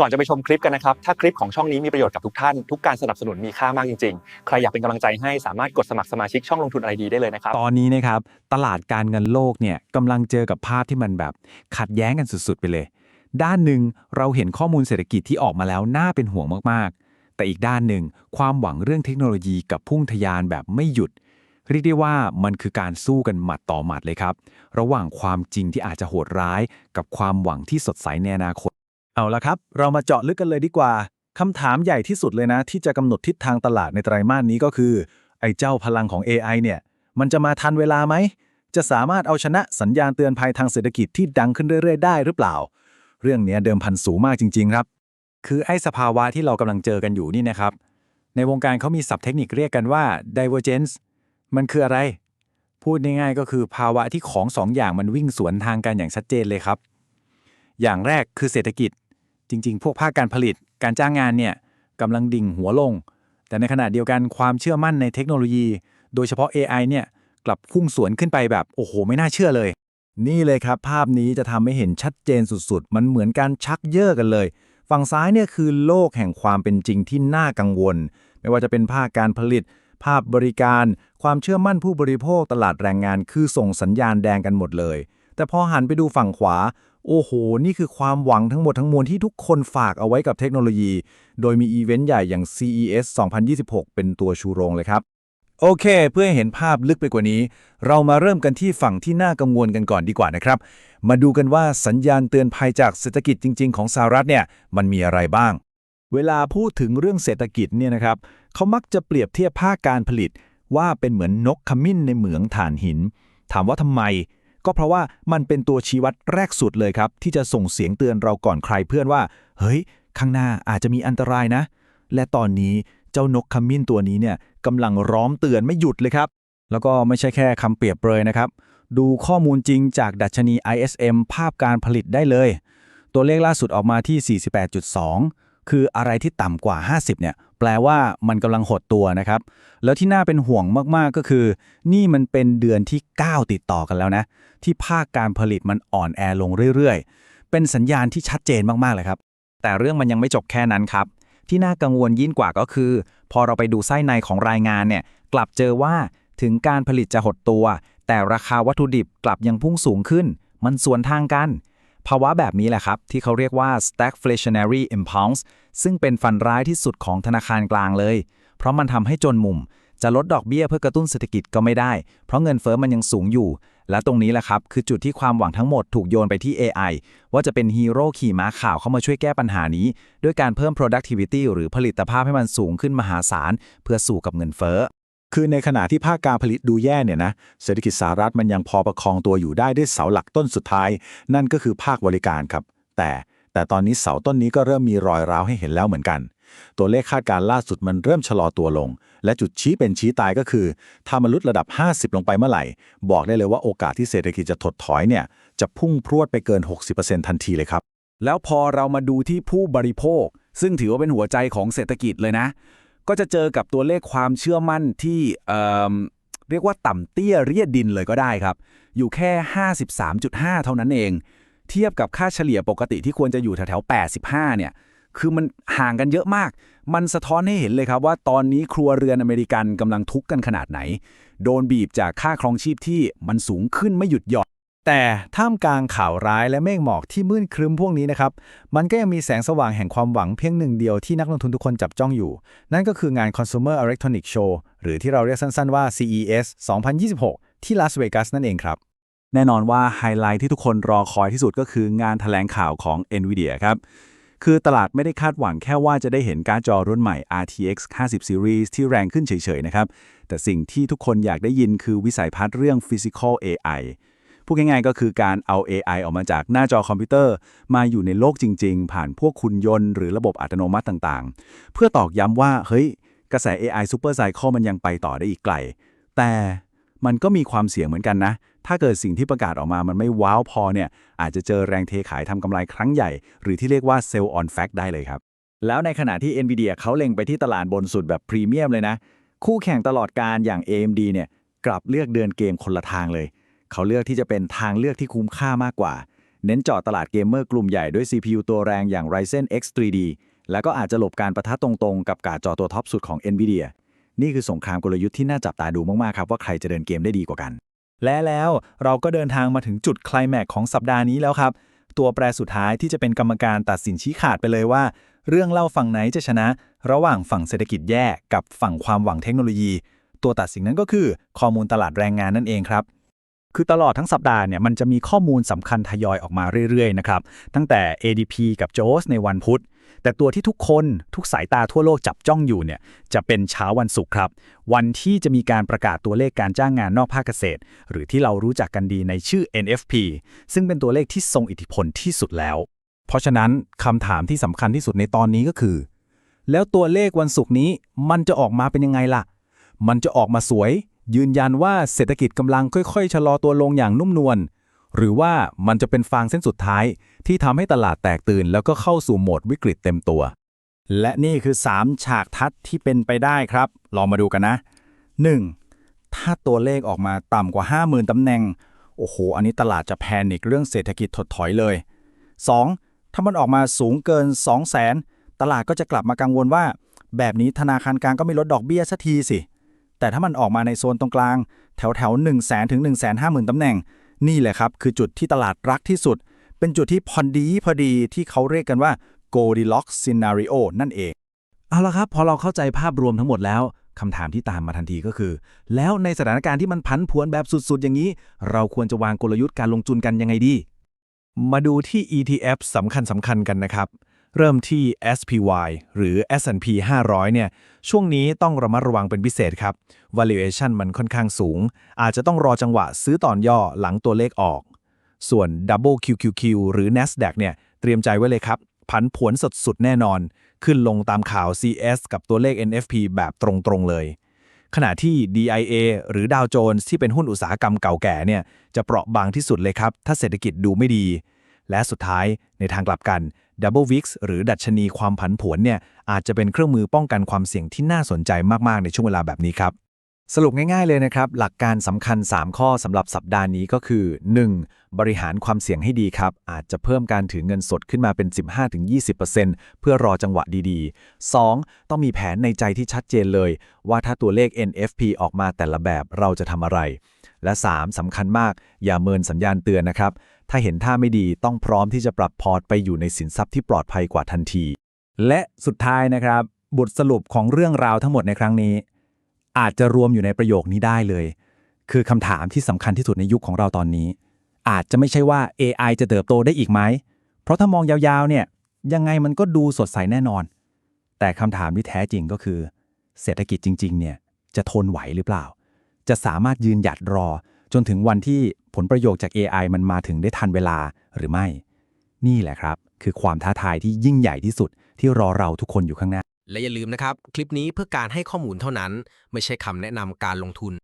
ก่อนจะไปชมคลิปกันนะครับ ถ้าคลิปของช่องนี้มีประโยชน์กับทุกท่าน ทุกการสนับสนุนมีค่ามากจริง ๆ ใครอยากเป็นกำลังใจให้สามารถกดสมัครสมาชิกช่องลงทุนอะไรดีได้เลยนะครับ ตอนนี้นะครับ ตลาดการเงินโลกเนี่ยกำลังเจอกับภาพที่มันแบบ ขัดแย้งกันสุดๆ ไปเลย ด้านหนึ่งเราเห็นข้อมูลเศรษฐกิจที่ออกมาแล้วน่าเป็นห่วงมากๆ แต่อีกด้านหนึ่งความหวังเรื่องเทคโนโลยีกับพุ่งทะยานแบบไม่หยุดเรียกได้ว่ามันคือการสู้กันหมัดต่อหมัดเลยครับ ระหว่างความจริงที่อาจจะโหดร้าย กับความหวังที่สดใสในอนาคต เอาละครับ เรามาเจาะลึกกันเลยดีกว่าคำถามใหญ่ที่สุดเลยนะ ที่จะกำหนดทิศทางตลาดในไตรมาสนี้ก็คือ ไอ้เจ้าพลังของ AI เนี่ย มันจะมาทันเวลาไหม จะสามารถเอาชนะสัญญาณเตือนภัยทางเศรษฐกิจที่ดังขึ้นเรื่อยๆ ได้หรือเปล่า เรื่องนี้เดิมพันสูงมากจริง ๆ ครับ คือไอ้สภาวะที่เรากำลังเจอกันอยู่นี่นะครับ ในวงการเขามีศัพท์เทคนิคเรียกกันว่า divergence มันคืออะไร พูดง่ายๆก็คือภาวะที่ของสองอย่างมันวิ่งสวนทางกันอย่างชัดเจนเลยครับ อย่างแรกคือเศรษฐกิจ ริง ๆ พวกภาคการผลิตการจ้างงานเนี่ยกำลังดิ่งหัวลง แต่ในขณะเดียวกันความเชื่อมั่นในเทคโนโลยี โดยเฉพาะ AI เนี่ยกลับพุ่งสวนขึ้นไปแบบโอ้โห ไม่น่าเชื่อเลย นี่เลยครับ ภาพนี้จะทำให้เห็นชัดเจนสุดๆ มันเหมือนการชักเย่อกันเลย ฝั่งซ้ายเนี่ยคือโลกแห่งความเป็นจริงที่น่ากังวล ไม่ว่าจะเป็นภาคการผลิต ภาพบริการ ความเชื่อมั่นผู้บริโภคตลาดแรงงาน คือส่งสัญญาณแดงกันหมดเลย แต่พอหันไปดูฝั่งขวา โอ้โห นี่คือความหวังทั้งหมดทั้งมวลที่ทุกคนฝากเอาไว้กับเทคโนโลยี โดยมีอีเวนต์ใหญ่อย่าง CES 2026 เป็นตัวชูโรงเลยครับ โอเค เพื่อให้เห็นภาพลึกไปกว่านี้ เรามาเริ่มกันที่ฝั่งที่น่ากังวลกันก่อนดีกว่านะครับ มาดูกันว่าสัญญาณเตือนภัยจากเศรษฐกิจจริง ๆ ของสหรัฐเนี่ยมันมีอะไรบ้าง เวลาพูดถึงเรื่องเศรษฐกิจเนี่ยนะครับเขามักจะเปรียบเทียบภาคการผลิต ว่าเป็นเหมือนนกขมิ้นในเหมืองถ่านหิน ถามว่าทำไม ก็เพราะว่ามันเป็นตัวชี้วัดแรกสุดเลยครับ ที่จะส่งเสียงเตือนเราก่อนใครเพื่อนว่า เฮ้ย ข้างหน้าอาจจะมีอันตรายนะ และตอนนี้เจ้านกขมิ้นตัวนี้เนี่ยกำลังร้องเตือนไม่หยุดเลยครับ แล้วก็ไม่ใช่แค่คำเปรียบเปรยนะครับ ดูข้อมูลจริงจากดัชนี ISM ภาพการผลิตได้เลย ตัวเลขล่าสุดออกมาที่ 48.2 คืออะไรที่ต่ำกว่า 50เนี่ยแปลว่ามันกำลังหดตัวนะครับ แล้วที่น่าเป็นห่วงมากๆก็คือ นี่มันเป็นเดือนที่ 9 ติดต่อกันแล้วนะ ที่ภาคการผลิตมันอ่อนแอลงเรื่อยๆ เป็นสัญญาณที่ชัดเจนมากๆเลยครับ แต่เรื่องมันยังไม่จบแค่นั้นครับ ที่น่ากังวลยิ่งกว่าก็คือ พอเราไปดูไส้ในของรายงานเนี่ยกลับเจอว่าถึงการผลิตจะหดตัว แต่ราคาวัตถุดิบกลับยังพุ่งสูงขึ้น มันสวนทางกัน ภาวะแบบนี้แหละครับ ที่เขาเรียกว่า stagflationary impulse ซึ่งเป็นฟันร้ายที่สุดของธนาคารกลางเลย เพราะมันทำให้จนมุม จะลดดอกเบี้ยเพื่อกระตุ้นเศรษฐกิจก็ไม่ได้ เพราะเงินเฟ้อมันยังสูงอยู่ และตรงนี้แหละครับ คือจุดที่ความหวังทั้งหมดถูกโยนไปที่ AI ว่าจะเป็นฮีโร่ขี่ม้าขาวเข้ามาช่วยแก้ปัญหานี้ ด้วยการเพิ่ม productivity หรือผลิตภาพให้มันสูงขึ้นมหาศาล เพื่อสู่กับเงินเฟ้อ คือในขณะที่ภาคการผลิตดูแย่เนี่ยนะเศรษฐกิจสหรัฐมันยังพอประคองตัวอยู่ได้ด้วยเสาหลักต้นสุดท้าย นั่นก็คือภาคบริการครับ แต่แต่ตอนนี้เสาต้นนี้ก็เริ่มมีรอยร้าวให้เห็นแล้วเหมือนกัน ตัวเลขคาดการณ์ล่าสุดมันเริ่มชะลอตัวลง และจุดชี้เป็นชี้ตายก็คือ ถ้ามันลดระดับ 50 ลงไปเมื่อไหร่ บอกได้เลยว่าโอกาสที่เศรษฐกิจจะถดถอยเนี่ยจะพุ่งพรวดไปเกิน 60%ทันทีเลยครับ แล้วพอเรามาดูที่ผู้บริโภค ซึ่งถือว่าเป็นหัวใจของเศรษฐกิจเลยนะ ก็จะเจอกับตัวเลขความเชื่อมั่นที่เเรียกว่าต่ำเตี้ยเรียดดินเลยก็ได้ครับ อยู่แค่ 53.5 เท่านั้นเอง เทียบกับค่าเฉลี่ยปกติที่ควรจะอยู่แถวๆ85 เนี่ย คือมันห่างกันเยอะมาก มันสะท้อนให้เห็นเลยครับว่าตอนนี้ครัวเรือนอเมริกันกำลังทุกข์กันขนาดไหน โดนบีบจากค่าครองชีพที่มันสูงขึ้นไม่หยุดหย่อน แต่ท่ามกลางข่าวร้ายและเมฆหมอกที่มืดครึ้มพวกนี้นะครับ มันก็ยังมีแสงสว่างแห่งความหวังเพียงหนึ่งเดียวที่นักลงทุนทุกคนจับจ้องอยู่ นั่นก็คืองาน Consumer Electronics Show หรือที่เราเรียกสั้นๆว่า CES 2026 ที่ลาสเวกัสนั่นเองครับ แน่นอนว่าไฮไลท์ที่ทุกคนรอคอยที่สุดก็คืองานถแถลงข่าวของ NVIDIA ครับคือตลาดไม่ได้คาดหวังแค่ว่าจะได้เห็นการ์ดจอรุ่นใหม่ RTX 50 Series ที่แรงขึ้นเฉยๆนะครับ แต่สิ่งที่ทุกคนอยากได้ยินคือวิสัยทัศน์เรื่อง Physical AI พูดง่ายๆก็คือการเอา AI ออกมาจากหน้าจอคอมพิวเตอร์ มาอยู่ในโลกจริง ๆ ผ่านพวกคุณยนต์หรือระบบอัตโนมัติต่างๆ เพื่อตอกย้ำว่าเฮ้ยกระแส AI Super Cycle มันยังไปต่อได้อีกไกล แต่มันก็มีความเสี่ยงเหมือนกันนะ ถ้าเกิดสิ่งที่ประกาศออกมามันไม่ว้าวพอเนี่ย อาจจะเจอแรงเทขายทำกำไรครั้งใหญ่ หรือที่เรียกว่า Sell on Fact ได้เลยครับ แล้วในขณะที่ NVIDIA เขาเล็งไปที่ตลาดบนสุดแบบพรีเมียมเลยนะ คู่แข่งตลอดการอย่าง AMD เนี่ย กลับเลือกเดินเกมคนละทางเลย เขาเลือกที่จะเป็นทางเลือกที่คุ้มค่ามากกว่า เน้นเจาะตลาดเกมเมอร์กลุ่มใหญ่ด้วย CPU ตัวแรงอย่าง Ryzen X 3D แล้วก็อาจจะหลบการประทะตรงๆ กับการ์ดจอตัวท็อปสุดของ NVIDIA นี่คือสงครามกลยุทธ์ที่น่าจับตาดูมากๆครับว่าใครจะเดินเกมได้ดีกว่ากัน และแล้วเราก็เดินทางมาถึงจุดคลายแม็กของสัปดาห์นี้แล้วครับ ตัวแปรสุดท้ายที่จะเป็นกรรมการตัดสินชี้ขาดไปเลยว่า เรื่องเล่าฝั่งไหนจะชนะ ระหว่างฝั่งเศรษฐกิจแย่กับฝั่งความหวังเทคโนโลยี ตัวตัดสินนั้นก็คือข้อมูลตลาดแรงงานนั่นเองครับ คือตลอดทั้งสัปดาห์เนี่ยมันจะมีข้อมูลสำคัญทยอยออกมาเรื่อยๆนะครับตั้งแต่ ADP กับ JOS ในวันพุธ แต่ตัวที่ทุกคนทุกสายตาทั่วโลกจับจ้องอยู่เนี่ยจะเป็นเช้าวันศุกร์ครับ วันที่จะมีการประกาศตัวเลขการจ้างงานนอกภาคเกษตร หรือที่เรารู้จักกันดีในชื่อ NFP ซึ่งเป็นตัวเลขที่ทรงอิทธิพลที่สุดแล้ว เพราะฉะนั้นคำถามที่สำคัญที่สุดในตอนนี้ก็คือ แล้วตัวเลขวันศุกร์นี้มันจะออกมาเป็นยังไงล่ะ มันจะออกมาสวย ยืนยันว่าเศรษฐกิจกำลังค่อยๆ ชะลอตัวลงอย่างนุ่มนวล หรือว่ามันจะเป็นฟางเส้นสุดท้าย ที่ทำให้ตลาดแตกตื่น แล้วก็เข้าสู่โหมดวิกฤตเต็มตัว และนี่คือ 3 ฉากทัดที่เป็นไปได้ครับ ลองมาดูกันนะ 1. ถ้าตัวเลขออกมาต่ำกว่า 50,000ตำแหน่ง โอ้โห อันนี้ตลาดจะแพนิคเรื่องเศรษฐกิจถดถอยเลย 2. ถ้ามันออกมาสูงเกิน 200,000ตลาดก็จะกลับมากังวลว่า แบบนี้ธนาคารกลางก็ไม่ลดดอกเบี้ยสักทีสิ แต่ถ้ามันออกมาในโซนตรงกลาง แถวแถว1 0 0 0 0 0ถึง1 5 0 0 0 0ตำแหน่ง นี่แหละครับ คือจุดที่ตลาดรักที่สุด เป็นจุดที่พอดีพอดีที่เขาเรียกกันว่า Goldilocks scenario นั่นเอง เอาละครับ พอเราเข้าใจภาพรวมทั้งหมดแล้วคำถามที่ตามมาทันทีก็คือ แล้วในสถานการณ์ที่มันพันผวนแบบสุด ๆ อย่างนี้ เราควรจะวางกลยุทธ์การลงทุนกันยังไงดี มาดูที่ ETF สำคัญสำคัญกันนะครับ เริ่มที่ SPY หรือ S&P 500 เนี่ย ช่วงนี้ต้องระมัดระวังเป็นพิเศษครับ valuation มันค่อนข้างสูง อาจจะต้องรอจังหวะซื้อตอนย่อหลังตัวเลขออก ส่วน Double QQQ หรือ NASDAQ เนี่ย เตรียมใจไว้เลยครับ ผันผวนสุดๆ แน่นอน ขึ้นลงตามข่าว CS กับตัวเลข NFP แบบตรงๆ เลย ขณะที่ DIA หรือดาวโจนส์ที่เป็นหุ้นอุตสาหกรรมเก่าแก่เนี่ย จะเปราะบางที่สุดเลยครับ ถ้าเศรษฐกิจดูไม่ดี และสุดท้ายในทางกลับกัน Double Wix หรือดัชนีความผันผวนเนี่ยอาจจะเป็นเครื่องมือป้องกันความเสี่ยงที่น่าสนใจมาก ๆ ในช่วงเวลาแบบนี้ครับ สรุปง่ายๆเลยนะครับ หลักการสำคัญ 3 ข้อสำหรับสัปดาห์นี้ก็คือ 1. บริหารความเสี่ยงให้ดีครับ อาจจะเพิ่มการถือเงินสดขึ้นมาเป็น 15-20%เพื่อรอจังหวะดีๆ 2. ต้องมีแผนในใจที่ชัดเจนเลย ว่าถ้าตัวเลข NFP ออกมาแต่ละแบบเราจะทำอะไร และ 3. สำคัญมาก อย่าเมินสัญญาณเตือนนะครับ ถ้าเห็นท่าไม่ดีต้องพร้อมที่จะปรับพอร์ตไปอยู่ในสินทรัพย์ที่ปลอดภัยกว่าทันที และสุดท้ายนะครับ บทสรุปของเรื่องราวทั้งหมดในครั้งนี้ อาจจะรวมอยู่ในประโยคนี้ได้เลย คือคำถามที่สำคัญที่สุดในยุคของเราตอนนี้ อาจจะไม่ใช่ว่า AI จะเติบโตได้อีกไหม เพราะถ้ามองยาวๆ เนี่ยยังไงมันก็ดูสดใสแน่นอน แต่คำถามที่แท้จริงก็คือ เศรษฐกิจจริงๆ เนี่ยจะทนไหวหรือเปล่า จะสามารถยืนหยัดรอ จนถึงวันที่ผลประโยชน์จาก AI มันมาถึงได้ทันเวลาหรือไม่ นี่แหละครับ คือความท้าทายที่ยิ่งใหญ่ที่สุดที่รอเราทุกคนอยู่ข้างหน้า และอย่าลืมนะครับ คลิปนี้เพื่อการให้ข้อมูลเท่านั้น ไม่ใช่คำแนะนำการลงทุน